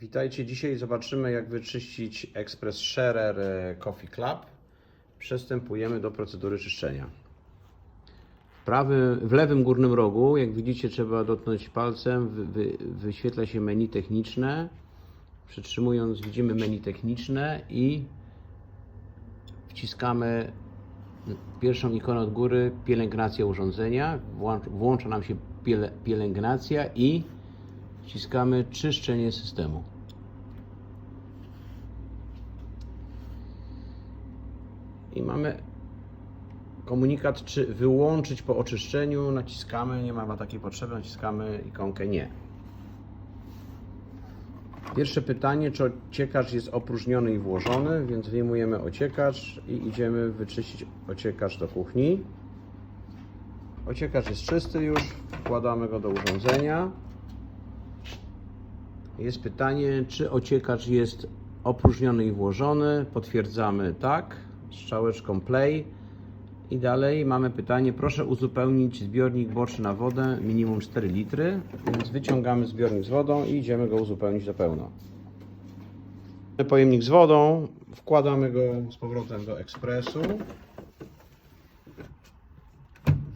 Witajcie. Dzisiaj zobaczymy, jak wyczyścić Express Sharer e, Coffee Club. Przystępujemy do procedury czyszczenia. W, prawy, w lewym górnym rogu, jak widzicie, trzeba dotknąć palcem. Wy, wy, wyświetla się menu techniczne. Przytrzymując, widzimy menu techniczne i wciskamy pierwszą ikonę od góry pielęgnacja urządzenia. Włącz- Włącza nam się pielęgnacja i wciskamy czyszczenie systemu. I mamy komunikat, czy wyłączyć po oczyszczeniu. Naciskamy, nie ma takiej potrzeby, naciskamy ikonkę nie. Pierwsze pytanie, czy ociekacz jest opróżniony i włożony, więc wyjmujemy ociekacz i idziemy wyczyścić ociekacz do kuchni. Ociekacz jest czysty już, wkładamy go do urządzenia. Jest pytanie, czy ociekacz jest opróżniony i włożony. Potwierdzamy tak, strzałeczką play. I dalej mamy pytanie, proszę uzupełnić zbiornik boczny na wodę minimum 4 litry, więc wyciągamy zbiornik z wodą i idziemy go uzupełnić do pełna. Pojemnik z wodą, wkładamy go z powrotem do ekspresu.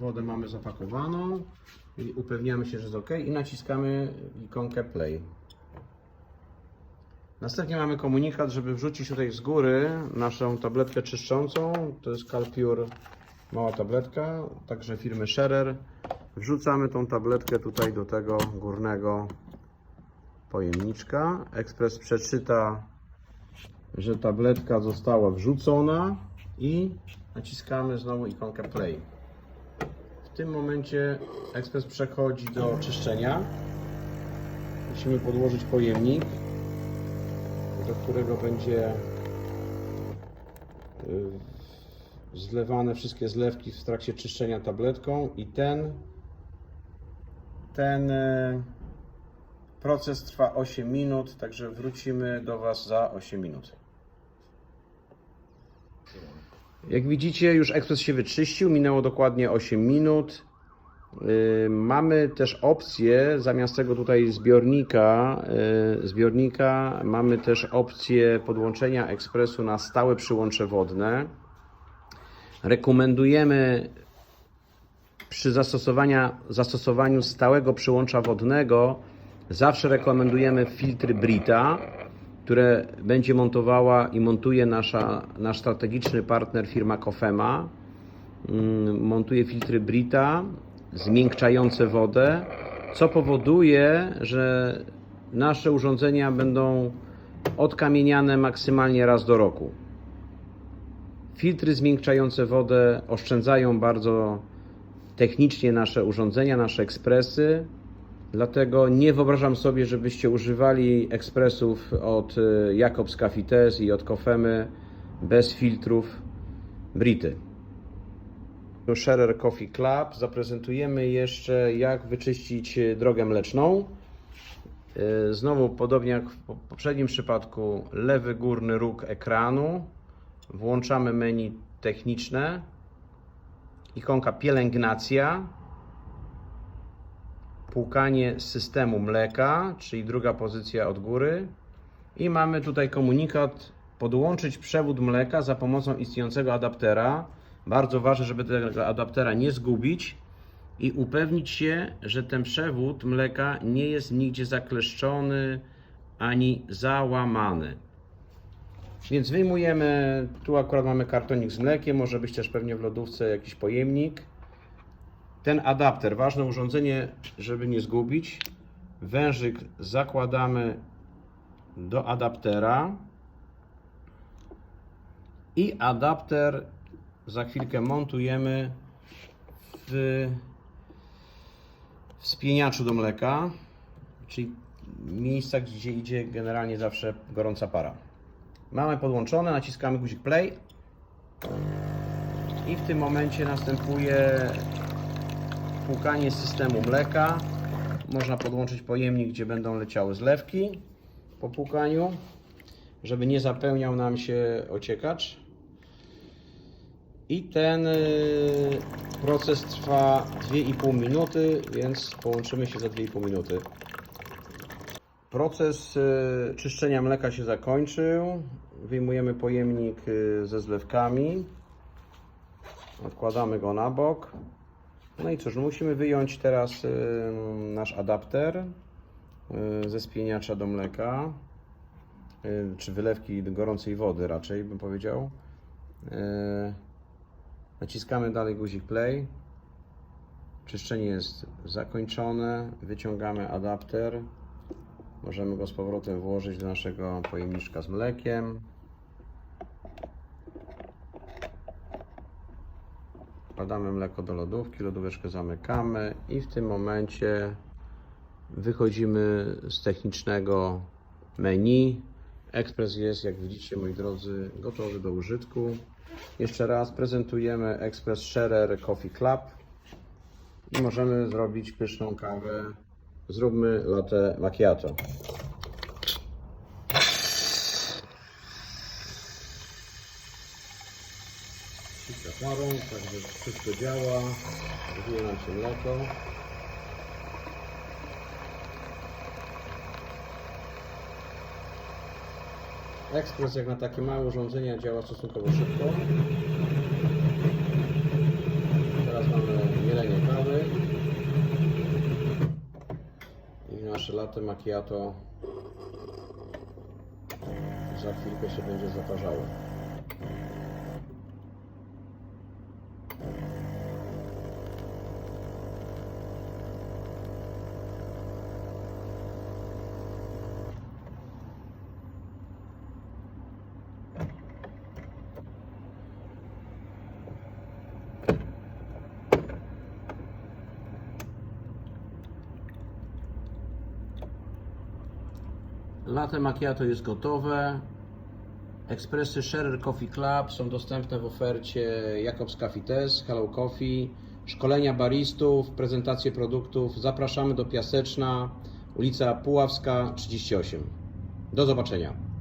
Wodę mamy zapakowaną i upewniamy się, że jest ok i naciskamy ikonkę play. Następnie mamy komunikat, żeby wrzucić tutaj z góry naszą tabletkę czyszczącą. To jest Calpure mała tabletka, także firmy Scherer. Wrzucamy tą tabletkę tutaj do tego górnego pojemniczka. Ekspres przeczyta, że tabletka została wrzucona i naciskamy znowu ikonkę play. W tym momencie ekspres przechodzi do czyszczenia. Musimy podłożyć pojemnik do którego będzie y, zlewane wszystkie zlewki w trakcie czyszczenia tabletką i ten ten y, proces trwa 8 minut, także wrócimy do Was za 8 minut. Jak widzicie, już ekspres się wyczyścił, minęło dokładnie 8 minut. Mamy też opcję, zamiast tego tutaj zbiornika, y, zbiornika, mamy też opcję podłączenia ekspresu na stałe przyłącze wodne. Rekomendujemy przy zastosowaniu stałego przyłącza wodnego zawsze rekomendujemy filtry Brita, które będzie montowała i montuje nasza, nasz strategiczny partner firma Kofema. Montuje filtry Brita zmiękczające wodę, co powoduje, że nasze urządzenia będą odkamieniane maksymalnie raz do roku. Filtry zmiękczające wodę oszczędzają bardzo technicznie nasze urządzenia, nasze ekspresy. Dlatego nie wyobrażam sobie, żebyście używali ekspresów od y, Jacobs Cafites i od Kofemy bez filtrów Brity. Scherer Coffee Club zaprezentujemy jeszcze jak wyczyścić drogę mleczną. Yy, Znowu podobnie jak w po- poprzednim przypadku lewy górny róg ekranu. Włączamy menu techniczne. Ikonka pielęgnacja. Płukanie systemu mleka, czyli druga pozycja od góry. I mamy tutaj komunikat podłączyć przewód mleka za pomocą istniejącego adaptera. Bardzo ważne, żeby tego adaptera nie zgubić i upewnić się, że ten przewód mleka nie jest nigdzie zakleszczony ani załamany. Więc wyjmujemy, tu akurat mamy kartonik z mlekiem, może być też pewnie w lodówce jakiś pojemnik. Ten adapter, ważne urządzenie, żeby nie zgubić. Wężyk zakładamy do adaptera i adapter za chwilkę montujemy w wspieniaczu do mleka, czyli miejsca, gdzie idzie generalnie zawsze gorąca para. Mamy podłączone, naciskamy guzik play i w tym momencie następuje płukanie systemu mleka. Można podłączyć pojemnik, gdzie będą leciały zlewki po płukaniu, żeby nie zapełniał nam się ociekacz. I ten y, proces trwa 2,5 minuty, więc połączymy się za 2,5 minuty. Proces y, czyszczenia mleka się zakończył. Wyjmujemy pojemnik y, ze zlewkami. Odkładamy go na bok. No i cóż, musimy wyjąć teraz nasz adapter ze spieniacza do mleka, czy wylewki gorącej wody raczej bym powiedział. Naciskamy dalej guzik play. Czyszczenie jest zakończone. Wyciągamy adapter. Możemy go z powrotem włożyć do naszego pojemniczka z mlekiem. Wkładamy mleko do lodówki, lodóweczkę zamykamy i w tym momencie wychodzimy z technicznego menu. Ekspres jest, jak widzicie moi drodzy, gotowy do użytku. Jeszcze raz prezentujemy Express Sharer Coffee Club i możemy zrobić pyszną kawę. Zróbmy latte macchiato. Parą, także wszystko działa. Gotuje nam się mleko. Ekspres jak na takie małe urządzenia działa stosunkowo szybko. Teraz mamy mielenie kawy. I nasze latte macchiato za chwilkę się będzie zaparzało. Latte macchiato jest gotowe. Ekspresy Sharer Coffee Club są dostępne w ofercie Jakobs Cafetes, Hello Coffee, szkolenia baristów, prezentacje produktów. Zapraszamy do Piaseczna, ulica Puławska 38. Do zobaczenia.